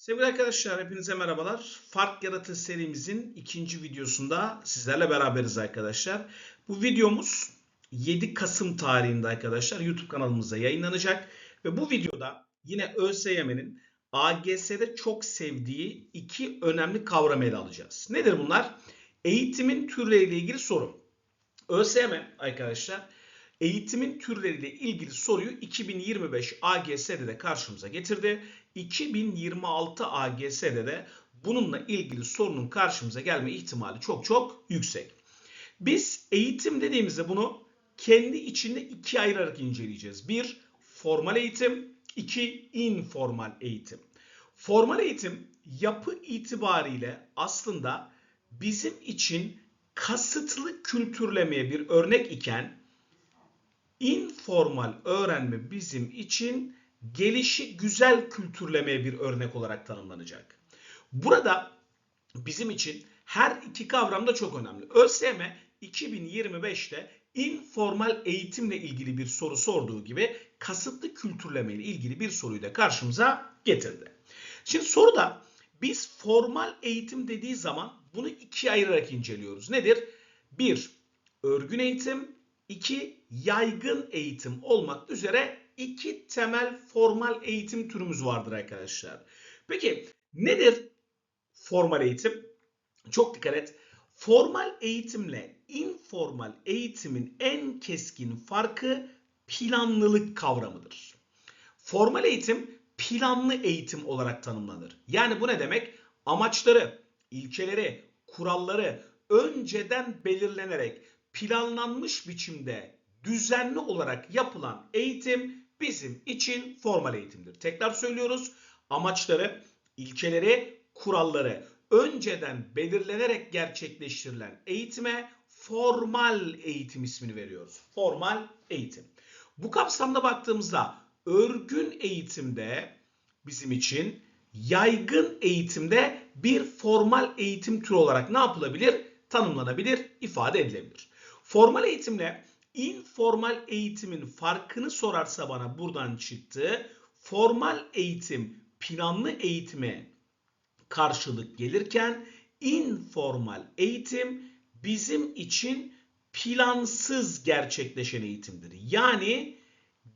Sevgili arkadaşlar hepinize merhabalar. Fark Yaratı serimizin ikinci videosunda sizlerle beraberiz arkadaşlar. Bu videomuz 7 Kasım tarihinde arkadaşlar YouTube kanalımızda yayınlanacak. Ve bu videoda yine ÖSYM'nin AGS'de çok sevdiği iki önemli kavramı ele alacağız. Nedir bunlar? Eğitimin türleriyle ilgili soru. ÖSYM arkadaşlar eğitimin türleriyle ilgili soruyu 2025 AGS'de de karşımıza getirdi. 2026 AGS'de de bununla ilgili sorunun karşımıza gelme ihtimali çok çok yüksek. Biz eğitim dediğimizde bunu kendi içinde ikiye ayırarak inceleyeceğiz. Bir, formal eğitim. iki informal eğitim. Formal eğitim yapı itibariyle aslında bizim için kasıtlı kültürlemeye bir örnek iken informal öğrenme bizim için gelişi güzel kültürlemeye bir örnek olarak tanımlanacak. Burada bizim için her iki kavram da çok önemli. ÖSYM 2025'te informal eğitimle ilgili bir soru sorduğu gibi kasıtlı kültürleme ile ilgili bir soruyu da karşımıza getirdi. Şimdi soruda biz formal eğitim dediği zaman bunu ikiye ayırarak inceliyoruz. Nedir? Bir, örgün eğitim. İki yaygın eğitim olmak üzere iki temel formal eğitim türümüz vardır arkadaşlar. Peki nedir formal eğitim? Çok dikkat et. Formal eğitimle informal eğitimin en keskin farkı planlılık kavramıdır. Formal eğitim planlı eğitim olarak tanımlanır. Yani bu ne demek? Amaçları, ilkeleri, kuralları önceden belirlenerek planlanmış biçimde düzenli olarak yapılan eğitim bizim için formal eğitimdir. Tekrar söylüyoruz. Amaçları, ilkeleri, kuralları önceden belirlenerek gerçekleştirilen eğitime formal eğitim ismini veriyoruz. Formal eğitim. Bu kapsamda baktığımızda örgün eğitimde bizim için yaygın eğitimde bir formal eğitim türü olarak ne yapılabilir? Tanımlanabilir, ifade edilebilir. Formal eğitimle informal eğitimin farkını sorarsa bana buradan çıktı. Formal eğitim planlı eğitime karşılık gelirken informal eğitim bizim için plansız gerçekleşen eğitimdir. Yani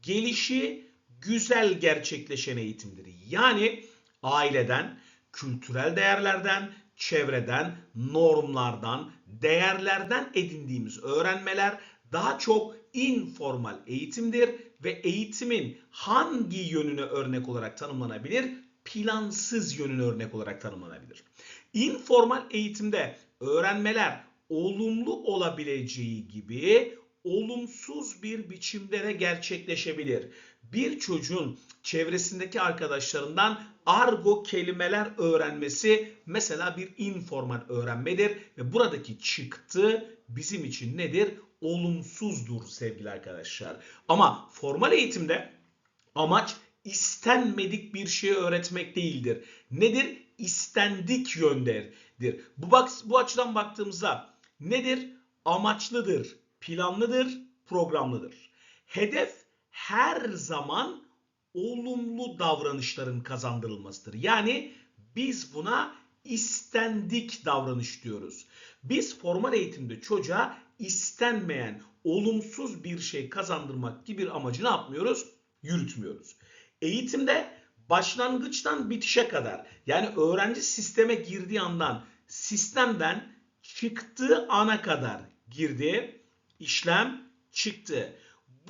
gelişi güzel gerçekleşen eğitimdir. Yani aileden, kültürel değerlerden, çevreden, normlardan, değerlerden edindiğimiz öğrenmeler daha çok informal eğitimdir ve eğitimin hangi yönüne örnek olarak tanımlanabilir? Plansız yönüne örnek olarak tanımlanabilir. Informal eğitimde öğrenmeler olumlu olabileceği gibi olumsuz bir biçimde de gerçekleşebilir. Bir çocuğun çevresindeki arkadaşlarından argo kelimeler öğrenmesi mesela bir informal öğrenmedir ve buradaki çıktı bizim için nedir? Olumsuzdur sevgili arkadaşlar. Ama formal eğitimde amaç istenmedik bir şeyi öğretmek değildir. Nedir? İstendik yöndedir. Bu bak bu açıdan baktığımızda nedir? Amaçlıdır, planlıdır, programlıdır. Hedef her zaman olumlu davranışların kazandırılmasıdır. Yani biz buna istendik davranış diyoruz. Biz formal eğitimde çocuğa istenmeyen, olumsuz bir şey kazandırmak gibi bir amacı ne yapmıyoruz? Yürütmüyoruz. Eğitimde başlangıçtan bitişe kadar yani öğrenci sisteme girdiği andan sistemden çıktığı ana kadar girdi, işlem çıktı.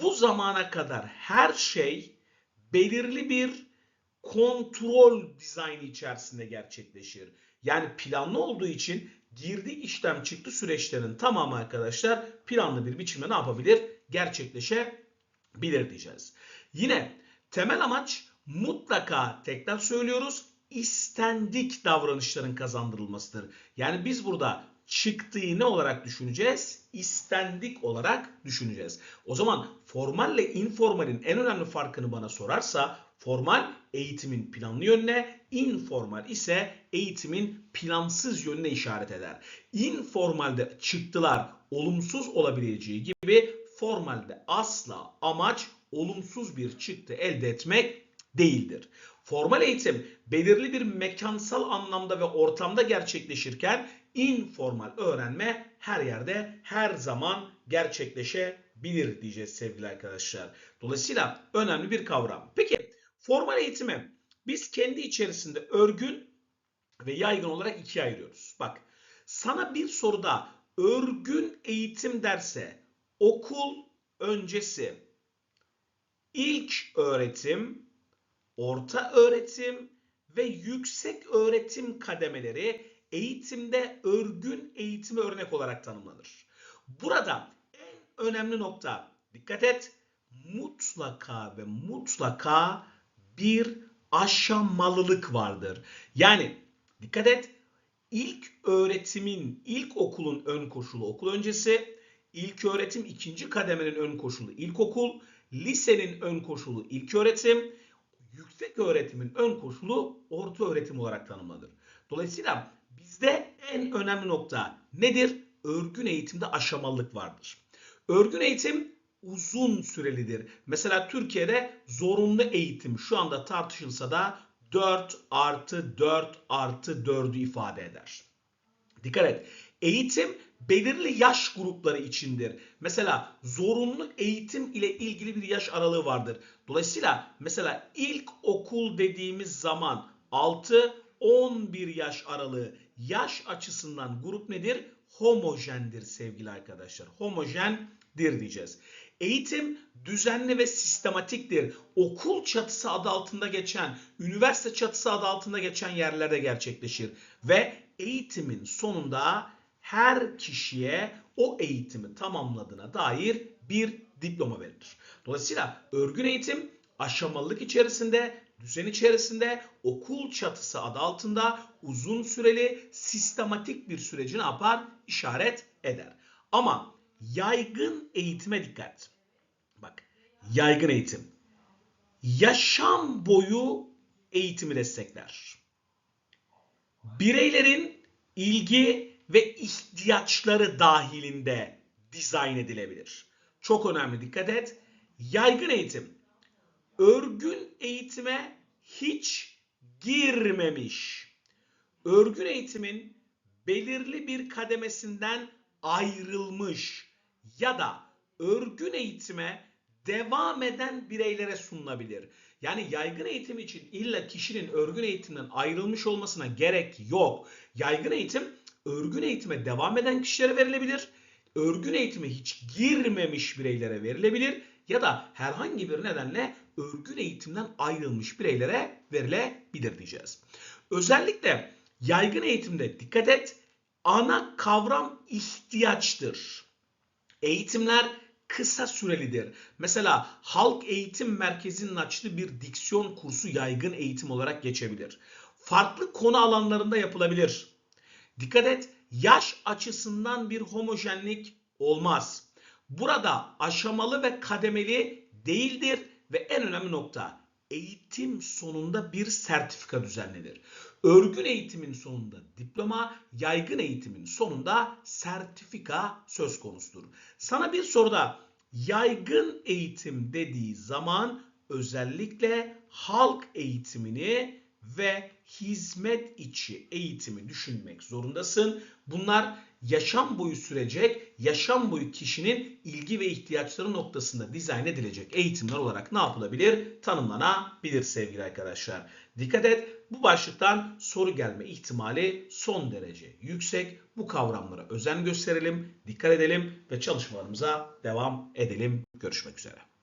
Bu zamana kadar her şey belirli bir kontrol dizaynı içerisinde gerçekleşir. Yani planlı olduğu için girdi işlem çıktı süreçlerin tamamı arkadaşlar planlı bir biçimde ne yapabilir? Gerçekleşebilir diyeceğiz. Yine temel amaç mutlaka tekrar söylüyoruz istendik davranışların kazandırılmasıdır. Yani biz burada çıktığı ne olarak düşüneceğiz? İstendik olarak düşüneceğiz. O zaman formalle informalin en önemli farkını bana sorarsa formal eğitimin planlı yönüne, informal ise eğitimin plansız yönüne işaret eder. Informalde çıktılar olumsuz olabileceği gibi formalde asla amaç olumsuz bir çıktı elde etmek değildir. Formal eğitim belirli bir mekansal anlamda ve ortamda gerçekleşirken informal öğrenme her yerde her zaman gerçekleşebilir diyeceğiz sevgili arkadaşlar. Dolayısıyla önemli bir kavram. Peki formal eğitimi biz kendi içerisinde örgün ve yaygın olarak ikiye ayırıyoruz. Bak sana bir soruda örgün eğitim derse okul öncesi ilk öğretim, orta öğretim ve yüksek öğretim kademeleri eğitimde örgün eğitime örnek olarak tanımlanır. Burada en önemli nokta dikkat et mutlaka ve mutlaka bir aşamalılık vardır. Yani dikkat et ilk öğretimin, ilk okulun ön koşulu okul öncesi, ilk öğretim ikinci kademenin ön koşulu ilkokul, lisenin ön koşulu ilk öğretim, yüksek öğretimin ön koşulu orta öğretim olarak tanımlanır. Dolayısıyla bizde en önemli nokta nedir? Örgün eğitimde aşamalılık vardır. Örgün eğitim uzun sürelidir. Mesela Türkiye'de zorunlu eğitim şu anda tartışılsa da 4 artı 4 artı 4'ü ifade eder. Dikkat et. Eğitim belirli yaş grupları içindir. Mesela zorunlu eğitim ile ilgili bir yaş aralığı vardır. Dolayısıyla mesela ilk okul dediğimiz zaman 6-11 yaş aralığı yaş açısından grup nedir? Homojendir sevgili arkadaşlar. Homojendir diyeceğiz. Eğitim düzenli ve sistematiktir. Okul çatısı adı altında geçen, üniversite çatısı adı altında geçen yerlerde gerçekleşir. Ve eğitimin sonunda her kişiye o eğitimi tamamladığına dair bir diploma verilir. Dolayısıyla örgün eğitim aşamalılık içerisinde, düzen içerisinde, okul çatısı adı altında uzun süreli, sistematik bir süreci ne yapar? İşaret eder. Ama yaygın eğitime dikkat. Bak, yaygın eğitim yaşam boyu eğitimi destekler. Bireylerin ilgi ve ihtiyaçları dahilinde dizayn edilebilir. Çok önemli dikkat et. Yaygın eğitim örgün eğitime hiç girmemiş. Örgün eğitimin belirli bir kademesinden ayrılmış ya da örgün eğitime devam eden bireylere sunulabilir. Yani yaygın eğitim için illa kişinin örgün eğitimden ayrılmış olmasına gerek yok. Yaygın eğitim örgün eğitime devam eden kişilere verilebilir. Örgün eğitime hiç girmemiş bireylere verilebilir ya da herhangi bir nedenle örgün eğitimden ayrılmış bireylere verilebilir diyeceğiz. Özellikle yaygın eğitimde dikkat et ana kavram ihtiyaçtır. Eğitimler kısa sürelidir. Mesela Halk Eğitim Merkezi'nin açtığı bir diksiyon kursu yaygın eğitim olarak geçebilir. Farklı konu alanlarında yapılabilir. Dikkat et, yaş açısından bir homojenlik olmaz. Burada aşamalı ve kademeli değildir ve en önemli nokta eğitim sonunda bir sertifika düzenlenir. Örgün eğitimin sonunda diploma, yaygın eğitimin sonunda sertifika söz konusudur. Sana bir soruda yaygın eğitim dediği zaman özellikle halk eğitimini ve hizmet içi eğitimi düşünmek zorundasın. Bunlar yaşam boyu sürecek, yaşam boyu kişinin ilgi ve ihtiyaçları noktasında dizayn edilecek eğitimler olarak ne yapılabilir? Tanımlanabilir sevgili arkadaşlar. Dikkat et bu başlıktan soru gelme ihtimali son derece yüksek. Bu kavramlara özen gösterelim, dikkat edelim ve çalışmalarımıza devam edelim. Görüşmek üzere.